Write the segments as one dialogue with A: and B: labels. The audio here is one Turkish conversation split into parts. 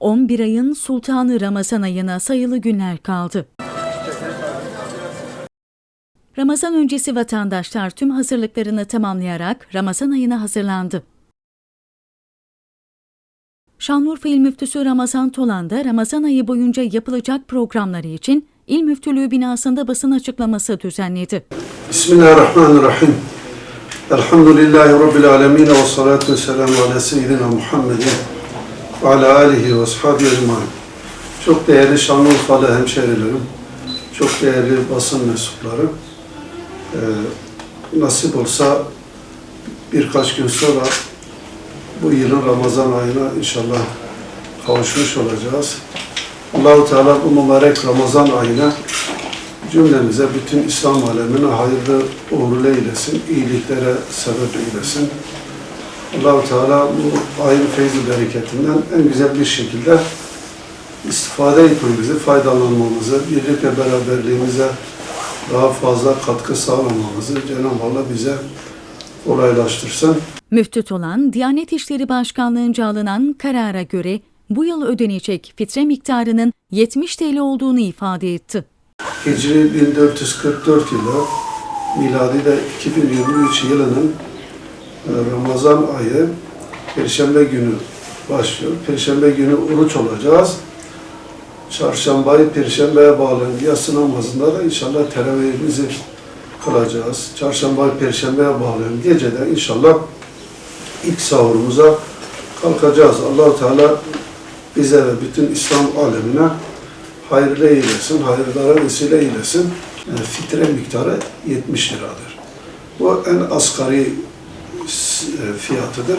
A: 11 ayın sultanı Ramazan ayına sayılı günler kaldı. Ramazan öncesi vatandaşlar tüm hazırlıklarını tamamlayarak Ramazan ayına hazırlandı. Şanlıurfa İl Müftüsü Ramazan Tolan da Ramazan ayı boyunca yapılacak programları için İl Müftülüğü binasında basın açıklaması düzenledi.
B: Bismillahirrahmanirrahim. Elhamdülillahi Rabbil alemin ve salatu selamu ala seyyidina Muhammedin ve ala alihi ve sahabihi ecmaîn. Çok değerli Şanlıurfalı hemşehrilerim, çok değerli basın mensupları, Ee, nasip olsa birkaç gün sonra bu yılın Ramazan ayına inşallah kavuşmuş olacağız. Allahu Teala bu mübarek Ramazan ayına cümlemize, bütün İslam alemine hayırlı uğurlu eylesin, iyiliklere sebep eylesin. Allahu Teala bu ayın feyzi bereketinden en güzel bir şekilde istifade etmemizi, faydalanmamızı, birlik ve beraberliğimize daha fazla katkı sağlamamızı Cenab-ı Allah bize kolaylaştırsın.
A: Müftü Tolan, Diyanet İşleri Başkanlığı'nca alınan karara göre bu yıl ödenecek fitre miktarının 70 TL olduğunu ifade etti.
B: Hicri 1444 yılı, miladi de 2023 yılının Ramazan ayı Perşembe günü başlıyor. Perşembe günü oruç olacağız. Çarşambayı Perşembe'ye bağlı yatsı namazında da inşallah teravihimizi kılacağız. Çarşambayı Perşembe'ye bağlı gecede inşallah ilk sahurumuza kalkacağız. Allahu Teala bize ve bütün İslam alemine hayırlı eylesin, hayırlara vesile eylesin. Yani fitre miktarı 70 liradır. Bu en asgari e, fiyatıdır.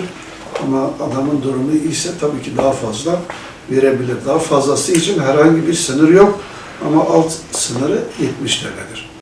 B: Ama adamın durumu iyiyse tabii ki daha fazla verebilir. Daha fazlası için herhangi bir sınır yok. Ama alt sınırı 70 TL'dir.